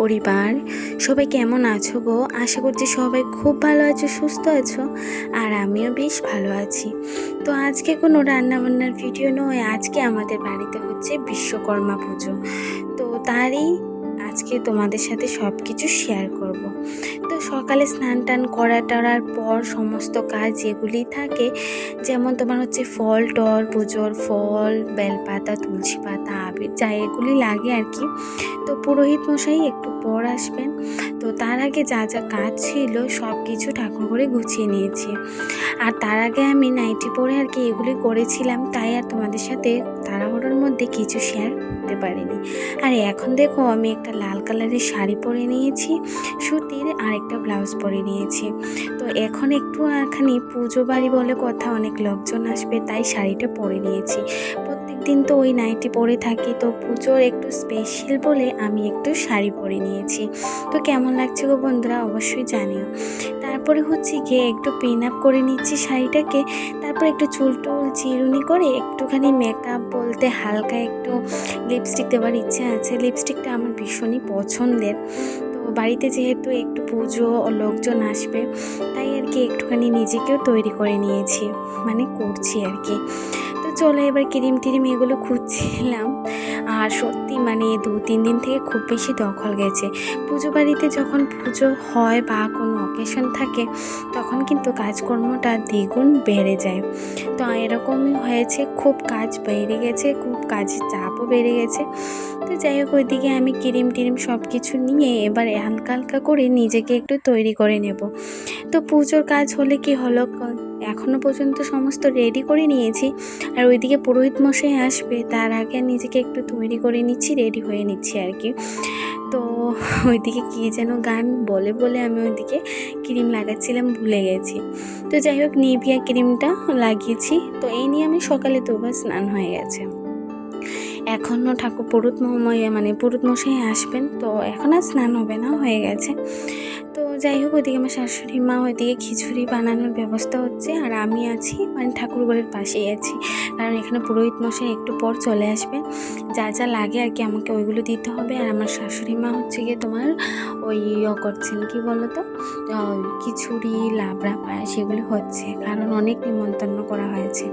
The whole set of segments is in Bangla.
পরিবার। সবাই কেমন আছো গো? আশা করছি সবাই খুব ভালো আছো, সুস্থ আছো, আর আমিও বেশ ভালো আছি। তো আজকে কোনো রান্নাবান্নার ভিডিও নয়, আজকে আমাদের বাড়িতে হচ্ছে বিশ্বকর্মা পুজো। তো তারই আজকে তোমাদের সাথে সব কিছু শেয়ার করব। তো সকালে স্নান টান করা টরার পর সমস্ত কাজ যেগুলি থাকে, যেমন তোমার হচ্ছে ফল টল, পুজোর ফল, বেলপাতা, তুলসী পাতা আবির যা এগুলি লাগে আর কি। তো পুরোহিত মশাই একটু পর আসবেন। তো তার আগে যা যা কাজ ছিল সব কিছু ঠাকুর করে গুছিয়ে নিয়েছি। আর তার আগে আমি নাইটি পরে আর কি এগুলি করেছিলাম, তাই আর তোমাদের সাথে তাড়াহুড়োর মধ্যে কিছু শেয়ার করতে পারিনি। আর এখন দেখো আমি একটা লাল কালারের শাড়ি পরে নিয়েছি, সুতির আর একটা ব্লাউজ পরে নিয়েছি। তো এখন একটু খানি পুজো বাড়ি বলে কথা, অনেক লোকজন আসবে, তাই শাড়িটা পরে নিয়েছি। প্রত্যেক দিন তো ওই নাইটি পরে থাকি, তো পুজোর একটু স্পেশাল বলে আমি একটু শাড়ি পরে নিয়েছি। তো কেমন লাগছে গো বন্ধুরা? অবশ্যই জানিও। তারপরে হচ্ছে গিয়ে একটু পিন আপ করে নিচ্ছি শাড়িটাকে, তারপর একটু চুল টুল চিরুনি করে একটুখানি মেকআপ বলতে হালকা একটু লিপস্টিক দেওয়ার ইচ্ছে আছে। লিপস্টিকটা আমার ভীষণই পছন্দের। বাড়িতে যেহেতু একটু পুজো লোকজন আসবে, তাই আর কি একটুখানি নিজেকেও তৈরি করে নিয়েছি। মানে করছি আর কি। চলো এবার ক্রিম টিরিম এগুলো খুঁজছিলাম। আর সত্যি মানে দু, তিন দিন থেকে খুব বেশি দখল গেছে। পুজো বাড়িতে যখন পুজো হয় বা কোনো অকেশন থাকে, তখন কিন্তু কাজকর্মটা দ্বিগুণ বেড়ে যায়। তো এরকমই হয়েছে, খুব কাজ বেড়ে গেছে, খুব কাজের চাপও বেড়ে গেছে। তো যাই হোক, ওইদিকে আমি ক্রিম টিরিম সব কিছু নিয়ে এবার হালকা হালকা করে নিজেকে একটু তৈরি করে নেব। তো পুজোর কাজ হলে কি হলো? এখনও পর্যন্ত সমস্ত রেডি করে নিয়েছি। আর ওইদিকে পুরোহিত মশাই আসবে, তার আগে নিজেকে একটু তৈরি করে নিচ্ছি রেডি হয়ে নিচ্ছি আর কি। তো ওইদিকে কী যেন গান বলে বলে আমি ওইদিকে ক্রিম লাগাচ্ছিলাম, ভুলে গেছি। তো যাই হোক, নিভিয়া ক্রিমটা লাগিয়েছি। তো এই নিয়ে আমি সকালে দুবার স্নান হয়ে গেছে। এখনও ঠাকুর পুরুত মহাময় মানে পুরুত মশাই আসবেন, তো এখন আর স্নান হবে না, হয়ে গেছে। যাই হোক ওইদিকে আমার শাশুড়ি মা ওইদিকে খিচুড়ি বানানোর ব্যবস্থা হচ্ছে আর আমি আছি মানে ঠাকুর ঘরের পাশেই আছি। কারণ এখানে পুরোহিত মশাই একটু পর চলে আসবে। যা যা লাগে আর কি আমাকে ওইগুলো দিতে হবে। আর আমার শাশুড়ি মা হচ্ছে গিয়ে তোমার ওই ইয়ে করছেন, কি বলো তো খিচুড়ি, লাবড়া পায় সেগুলো হচ্ছে। কারণ অনেক নিমন্ত্রণ করা হয়েছে।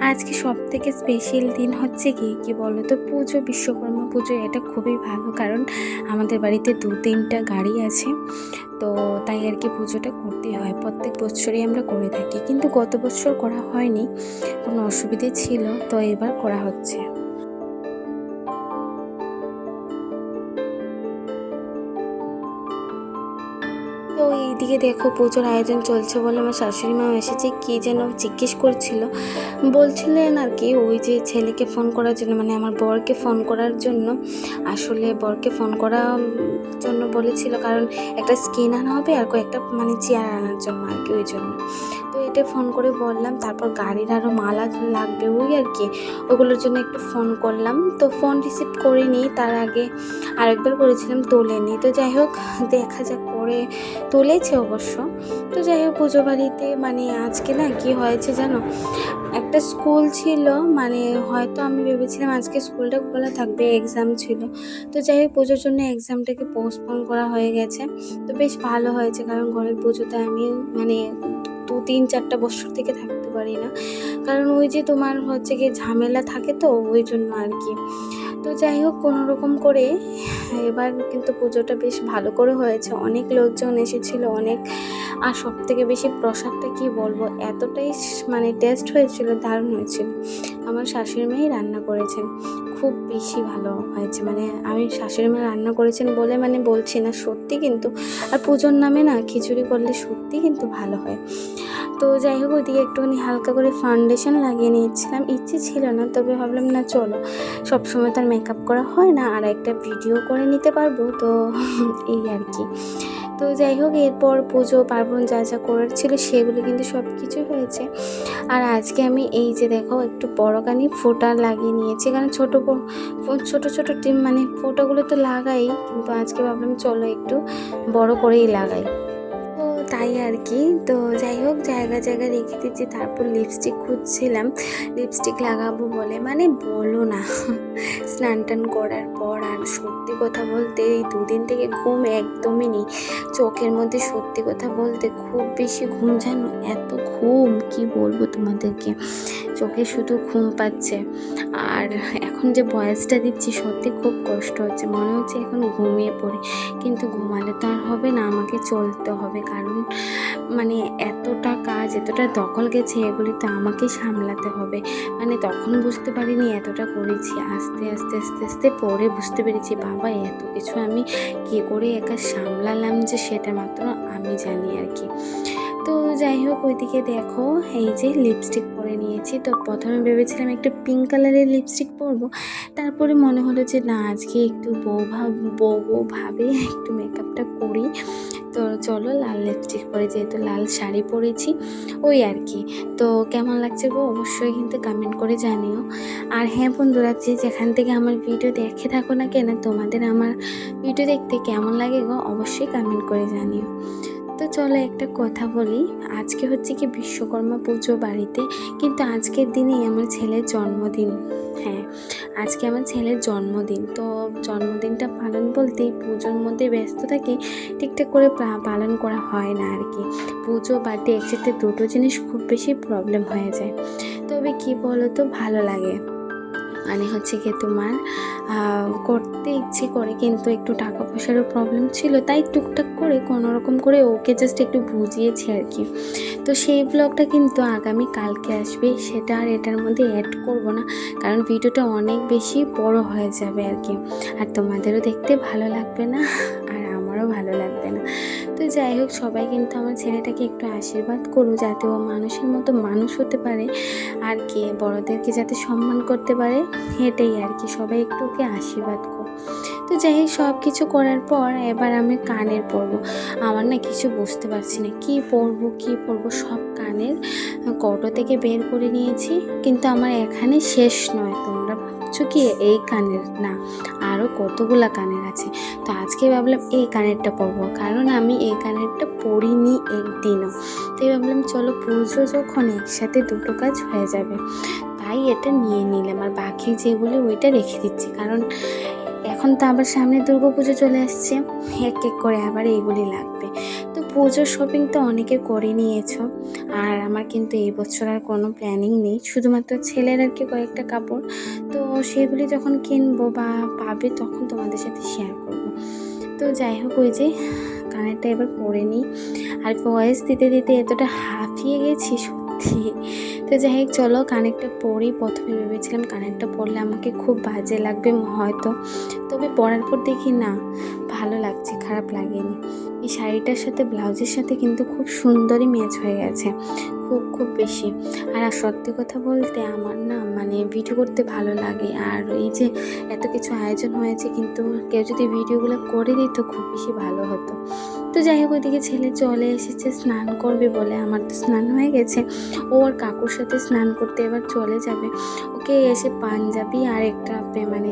আজকে সব থেকে স্পেশাল দিন হচ্ছে কি কি বলো তো পুজো, বিশ্বকর্মা পুজো, এটা খুবই ভালো। কারণ আমাদের বাড়িতে দু তিনটা গাড়ি আছে। তো তাই আর কি পুজোটা করতে হয়। প্রত্যেক বছরই আমরা করে থাকি। কিন্তু গত বছর করা হয়নি। কোনো অসুবিধে ছিল। তো এবার করা হচ্ছে। তো এইদিকে দেখো পুজোর আয়োজন চলছে বলে আমার শাশুড়ি মা এসেছে, কি যেন জিজ্ঞেস করছিল। বলছিলেন আর কি, ওই যে ছেলেকে ফোন করার জন্য মানে আমার বরকে ফোন করার জন্য। আসলে বরকে ফোন করার জন্য বলেছিল, কারণ একটা স্কিন আনা হবে আর কয়েকটা মানে চেয়ার আনার জন্য আর কি ওই জন্য। তো এটা ফোন করে বললাম, তারপর গাড়ির আরও মালা লাগবে ওই আর কি, ওগুলোর জন্য একটু ফোন করলাম। তো ফোন রিসিভ করিনি, তার আগে আরেকবার করেছিলাম, তোলেনি। তো যাই হোক, দেখা যাক পরে তুলেছে অবশ্য। তো যাই হোক, পুজো বাড়িতে মানে আজকে না কি হয়েছে জানো? একটা স্কুল ছিল মানে হয়তো আমি ভেবেছিলাম আজকে স্কুলটা খোলা থাকবে এক্সাম ছিল। তো যাই হোক, পুজোর জন্য এক্সামটাকে পোস্টপোন করা হয়ে গেছে। তো বেশ ভালো হয়েছে, কারণ ঘরের পুজোতে আমি মানে দু তিন চারটা বছর থেকে থাকতে পারি না। কারণ ওই যে তোমার হচ্ছে কি ঝামেলা থাকে তো, ওই জন্য আর কি। তো যাই হোক, কোনো রকম করে এবার কিন্তু পুজোটা বেশ ভালো করে হয়েছে। অনেক লোকজন এসেছিল, অনেক। আর সব থেকে বেশি প্রসাদটা কি বলব? এতটাই মানে টেস্ট হয়েছিল, দারুণ হয়েছিল। আমার শাশুড়ি মাই রান্না করেছেন। খুব বেশি ভালো হয়েছে। মানে আমি শাশুড়ি মা রান্না করেছেন বলে মানে বলছি না সত্যি কিন্তু, আর পুজোর নামে না খিচুড়ি করলে সত্যি কিন্তু ভালো হয়। তো যাই হোক, ওইদিকে একটুখানি হালকা করে ফাউন্ডেশন লাগিয়ে নিয়েছিলাম। ইচ্ছে ছিল না, তবে ভাবলাম না চলো, সবসময় তার মেকআপ করা হয় না, আর একটা ভিডিও করে নিতে পারব, তো এই আর কি। তো যাই হোক, এরপর পুজো, পার্বণ যা যা করার ছিল সেগুলো কিন্তু সব কিছু হয়েছে। আর আজকে আমি এই যে দেখো, একটু বড় কানি ফোটা লাগিয়ে নিয়েছি। কারণ ছোটো ছোটো ছোটো টিম মানে ফোটাগুলো তো লাগাই, কিন্তু আজকে ভাবলাম চলো একটু বড় করেই লাগাই। তাই আর কি। তো যাই হোক, জায়গা জায়গা রেখে দিচ্ছি, তারপর লিপস্টিক খুঁজছিলাম। লিপস্টিক লাগাবো বলে মানে বলো না। স্নান টান করার পর আর সত্যি কথা বলতে এই দুদিন থেকে ঘুম একদমই নেই। চোখের মধ্যে সত্যি কথা বলতে খুব বেশি ঘুম জানো এত ঘুম, কি বলব তোমাদেরকে? চোখে শুধু ঘুম পাচ্ছে। আর এখন যে বয়সটা দিচ্ছি সত্যি খুব কষ্ট হচ্ছে। মনে হচ্ছে এখন ঘুমিয়ে পড়ি। কিন্তু ঘুমালে তো আর হবে না, আমাকে চলতে হবে। কারণ মানে এতটা কাজ, এতটা দখল গেছে, এগুলি তো আমাকে সামলাতে হবে। মানে তখন বুঝতে পারিনি এতটা করেছি। আস্তে আস্তে আস্তে আস্তে পরে বুঝতে পেরেছি, বাবা, এত কিছু আমি কী করে একা সামলালাম যে সেটা মাত্র আমি জানি আর কি। তো যাই হোক, ওইদিকে দেখো, এই যে লিপস্টিক পরে নিয়েছি। তো প্রথমে ভেবেছিলাম একটা পিঙ্ক কালারের লিপস্টিক পরবো। তারপরে মনে হলো যে, না, আজকে একটু বউ ভাবে একটু মেকআপটা করি। তো চলো লাল লিপস্টিক পরে, যেহেতু লাল শাড়ি পরেছি, ওই আর কি। তো কেমন লাগছে গো? অবশ্যই কিন্তু কমেন্ট করে জানিও। আর হ্যাঁ বন্ধুরা, যে যেখান থেকে আমার ভিডিও দেখে থাকো না কেন, তোমাদের আমার ভিডিও দেখতে কেমন লাগে গো? অবশ্যই কমেন্ট করে জানিও। তো চলো একটা কথা বলি। আজকে হচ্ছে কি বিশ্বকর্মা পুজো বাড়িতে, কিন্তু আজকের দিনেই আমার ছেলের জন্মদিন। হ্যাঁ আজকে আমার ছেলের জন্মদিন। তো জন্মদিনটা পালন বলতেই পুজোর মধ্যে ব্যস্ত থাকি ঠিকঠাক করে পালন করা হয় না আর কি। পুজো বার্থডে একসাথে দুটো জিনিস খুব বেশি প্রবলেম হয়ে যায়। তবে কি বলো তো ভালো লাগে। মানে হচ্ছে কি তোমার করতে ইচ্ছে করে, কিন্তু একটু টাকা পয়সারও প্রবলেম ছিল। তাই টুকটাক করে কোনো রকম করে ওকে জাস্ট একটু বুঝিয়েছি আর কি তো সেই ব্লগটা কিন্তু আগামী কালকে আসবে। সেটা আর এটার মধ্যে অ্যাড করব না, কারণ ভিডিওটা অনেক বেশি বড় হয়ে যাবে আর কি আর তোমাদেরও দেখতে ভালো লাগবে না, আর আমারও ভালো লাগবে না। তো যাই হোক, সবাই কিন্তু আমার ছেলেটাকে একটু আশীর্বাদ করো যাতে ও মানুষের মতো মানুষ হতে পারে আর কি বড়দেরকে যাতে সম্মান করতে পারে, এটাই আর কি। সবাই একটু ওকে আশীর্বাদ করো তো যাই হোক সব কিছু করার পর এবার আমি কানের পরবো। আমার না কিছু বুঝতে পারছি না, কী পরবো কী পরবো, সব কানের কটো থেকে বের করে নিয়েছি। কিন্তু আমার এখানে শেষ নয়। তোমরা ভাবছ কি? এই কানের না আরও কতগুলা কানের আছে? তো আজকে ভাবলাম এই কানেরটা পরবো। কারণ আমি এই কানেরটা পরিনি একদিনও। তাই ভাবলাম, চলো পুজো যখন একসাথে দুটো কাজ হয়ে যাবে। তাই এটা নিয়ে নিলাম। আর বাকি যেগুলো ওইটা রেখে দিচ্ছি। কারণ এখন তো আবার সামনে পুজো চলে আসছে। এক এক করে আবার এইগুলি লাগবে। তো পুজোর শপিং তো অনেকে করে নিয়েছো। আর আমার কিন্তু এই বছর আর কোনো প্ল্যানিং নেই। শুধুমাত্র ছেলের আর কি কয়েকটা কাপড়। তো সেগুলি যখন কিনবো বা পাবে তখন তোমাদের সাথে শেয়ার করব। তো যাই হোক, ওই যে কানেরটা এবার পরে নিই। আর ভয়েস দিতে দিতে এতটা হাফিয়ে গেছি সত্যি। তো যাই হোক, চলো কানেরটা পরেই প্রথমে ভেবেছিলাম কানেরটা পরলে আমাকে খুব বাজে লাগবে হয়তো। তবে পরার পর দেখি না, ভালো লাগছে, খারাপ লাগেনি। এই শাড়িটার সাথে ব্লাউজের সাথে কিন্তু খুব সুন্দরই ম্যাচ হয়ে গেছে, খুব খুব বেশি। আর সত্যি কথা বলতে আমার না মানে ভিডিও করতে ভালো লাগে। আর এই যে এত কিছু আয়োজন হয়েছে, কিন্তু কেউ যদি ভিডিওগুলো করে দিত, খুব বেশি ভালো হতো। তো যাই হোক ওইদিকে ছেলে চলে এসেছে, স্নান করবে বলে আমার তো স্নান হয়ে গেছে। ও আর কাকুর সাথে স্নান করতে এবার চলে যাবে। ওকে এসে পাঞ্জাবি আর একটা মানে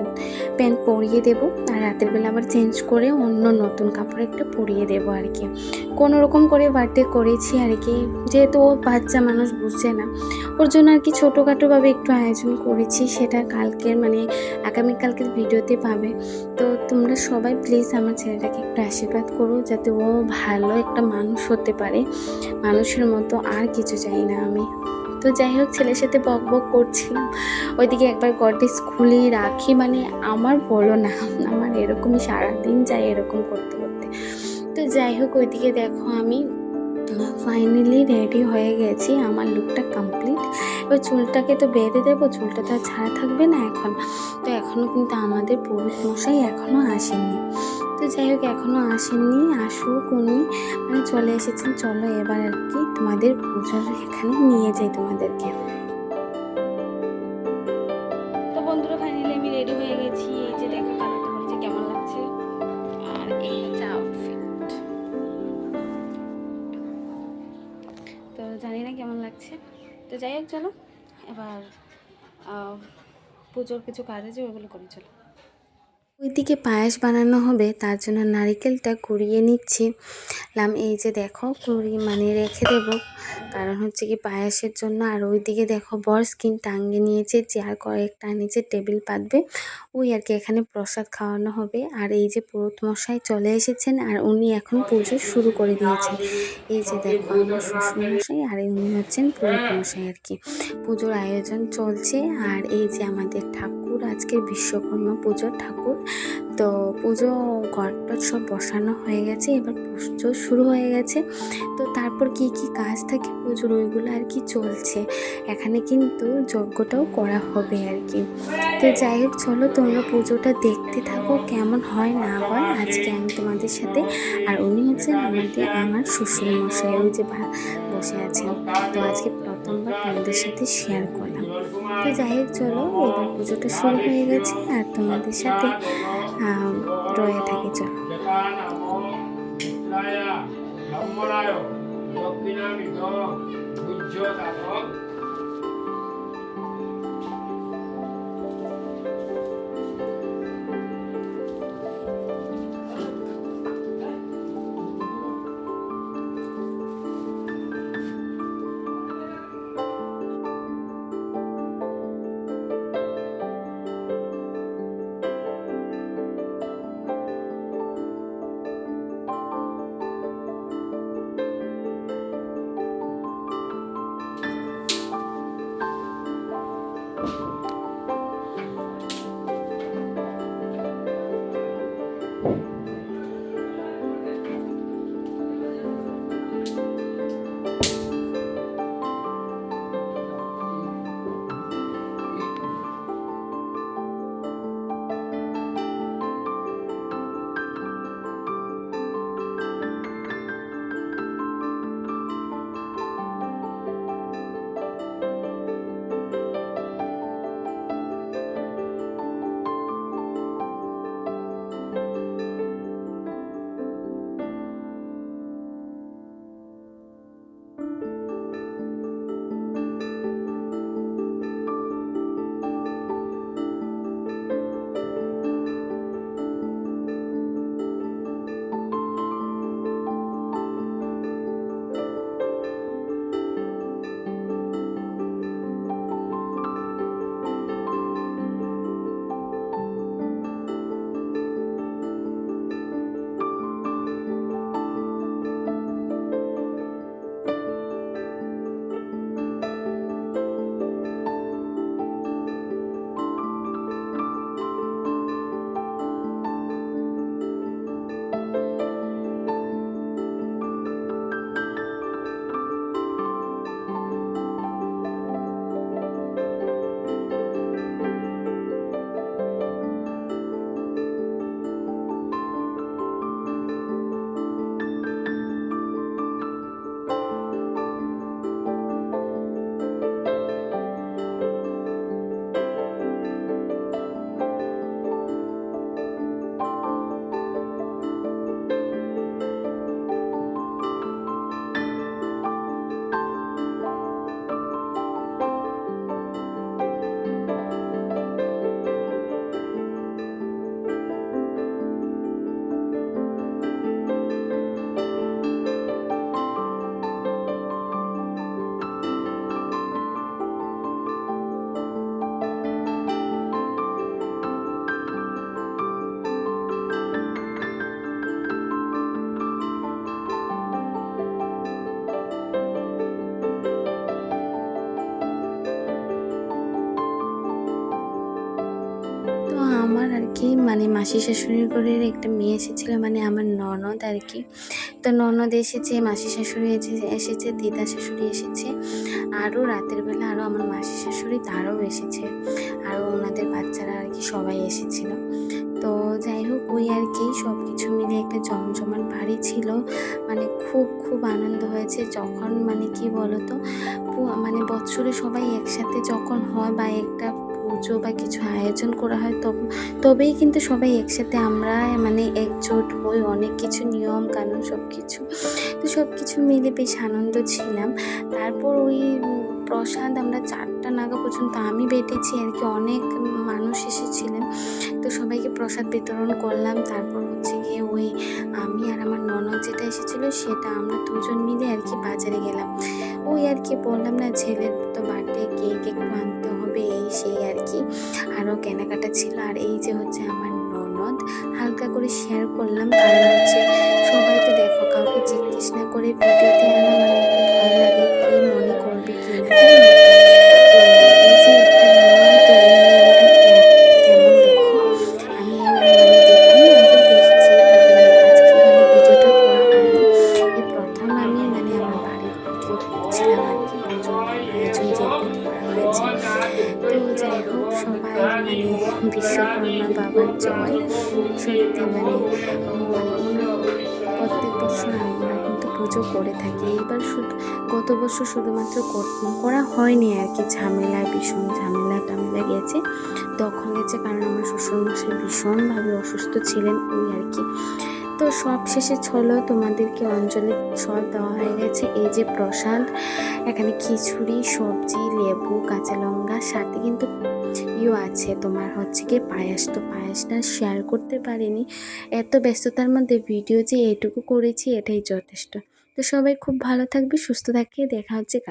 প্যান্ট পরিয়ে দেবো। আর রাতের বেলা আবার চেঞ্জ করে অন্য নতুন কাপড় একটা পরিয়ে দেবো আর কি। কোনো রকম করে বার্থডে করেছি আর কি। যেহেতু ও বাচ্চা মানুষ বুঝছে না। ওর জন্য আর কি ছোটোখাটোভাবে একটু আয়োজন করেছি। সেটা কালকের মানে আগামীকালকের ভিডিওতে পাবে। তো তোমরা সবাই প্লিজ আমার ছেলেটাকে একটু আশীর্বাদ করো, যাতে ও ভালো একটা মানুষ হতে পারে। মানুষের মতো আর কিছু চাই না আমি। তো যাই হোক, ছেলের সাথে বক বক করছিলাম ওইদিকে একবার গডেজ খুলে রাখি। মানে আমার বলো না, আমার এরকমই সারাদিন যায় এরকম করতে করতে। তো যাই হোক, ওইদিকে দেখো আমি ফাইনালি রেডি হয়ে গেছি। আমার লুকটা কমপ্লিট এবার চুলটাকে তো বেঁধে দেবো, চুলটা তো আর ছাড়া থাকবে না এখন। তো এখনও কিন্তু আমাদের পুরুষ মশাই এখনও আসেননি। তো যাই হোক এখনও আসেননি, আসুক উনি। মানে চলে এসেছেন, চলো এবার আর কি তোমাদের পুজোর এখানে নিয়ে যাই তোমাদেরকে। তো বন্ধুরা আমি রেডি হয়ে গেছি। এই যে দেখো কেমন লাগছে। আর এই তো জানি না কেমন লাগছে। তো যাই হোক, চলো। এবার পুজোর কিছু কাজ আছে ওইগুলো করে, চলো। ওইদিকে পায়েস বানানো হবে, তার জন্য নারিকেলটা কুড়িয়ে নিচ্ছি। লাম, এই যে দেখো, কুড়ি মানে রেখে দেব। কারণ হচ্ছে কি পায়েসের জন্য, আর ওইদিকে দেখো বর স্কিন টাঙ্গিয়ে নিয়েছে, চেয়ার কয়েকটা নিচে টেবিল পাতবে। ওই আর কি, এখানে প্রসাদ খাওয়ানো হবে। আর এই যে পুরোত মশাই চলে এসেছেন, আর উনি এখন পুজো শুরু করে দিয়েছেন। এই যে দেখো আমার শ্বশুর মশাই, আর উনি হচ্ছেন পুরোত মশাই আর কি। পুজোর আয়োজন চলছে, আর এই যে আমাদের ঠাকুর আজকের বিশ্বকর্মা পুজোর ঠাকুর। তো পুজো ঘরটর সব বসানো হয়ে গেছে, এবার পুজো শুরু হয়ে গেছে। তো তারপর কি কি কাজ থাকে পুজোর, ওইগুলো আর কি চলছে। এখানে কিন্তু যজ্ঞটাও করা হবে আর কি। তো যাই হোক, চলো তোমরা পুজোটা দেখতে থাকো, কেমন হয় না হয়। আজকে আমি তোমাদের সাথে, আর উনি হচ্ছেন আমাদের আমার শ্বশুর মশাই ওই যে বসে আছেন। তো আজকে প্রথমবার তোমাদের সাথে শেয়ার করলাম। তো যাই হোক, চলো, এবার পুজোটা শুরু হয়ে গেছে, আর তোমাদের সাথে রয়ে থাকি, চলো। মিত্রায় মানে মাসি শাশুড়ির ঘরের একটা মেয়ে এসেছিল মানে আমার ননদ আর কি। তো ননদ এসেছে, মাসি শাশুড়ি এসে- এসেছে, দিদা শাশুড়ি এসেছে আরও রাতের বেলা আরও আমার মাসি শাশুড়ি তারও এসেছে আরও ওনাদের বাচ্চারা আর কি সবাই এসেছিল। তো যাই হোক, ওই আর কি সব কিছু মিলে একটা জমজমাট বাড়ি ছিল মানে খুব খুব আনন্দ হয়েছে। যখন মানে কি বলতো মানে বৎসরে সবাই একসাথে যখন হয় বা একটা পুজো বা কিছু আয়োজন করা হয়, তবে, তবেই কিন্তু সবাই একসাথে আমরা মানে একজোট হই, অনেক কিছু নিয়ম কানুন সব কিছু তো সব কিছু মিলে বেশ আনন্দ ছিলাম। তারপর ওই প্রসাদ আমরা চারটা নাগা পর্যন্ত আমি বেটেছি, আর কি অনেক মানুষ এসেছিলেন। তো সবাইকে প্রসাদ বিতরণ করলাম। তারপর হচ্ছে গিয়ে ওই আমি আর আমার ননদ যেটা এসেছিল, সেটা আমরা দুজন মিলে আর কি বাজারে গেলাম। ওই আর কি বললাম না, ছেলের তো বার্থডে কেক একটু আনতে হবে এই সেই আর কি। আরও কেনাকাটা ছিল। আর এই যে হচ্ছে আমার ননদ, হালকা করে শেয়ার করলাম। কারণ হচ্ছে সবাই তো দেখো, কাউকে জিজ্ঞেস না করে ভিডিওতে আনা মানে শুধুমাত্র কর- হয়নি আর কি। ঝামেলা ভীষণ ঝামেলা টামেলা গেছে। তখন গেছে কারণ আমার শ্বশুরমশাই ভীষণভাবে অসুস্থ ছিলেন ওই আর কি। তো সব শেষে ছলো, তোমাদেরকে অঞ্জলি সব দেওয়া হয়ে গেছে। এই যে প্রসাদ, এখানে খিচুড়ি, সবজি, লেবু, কাঁচা লঙ্কা, সাথে কিন্তু ইও আছে। তোমার হচ্ছে কি পায়েস। তো পায়েসটা শেয়ার করতে পারিনি। এত ব্যস্ততার মধ্যে ভিডিও যে এটুকু করেছি, এটাই যথেষ্ট। তো সবাই খুব ভালো থাকবে সুস্থ থাকে দেখা হচ্ছে কাল-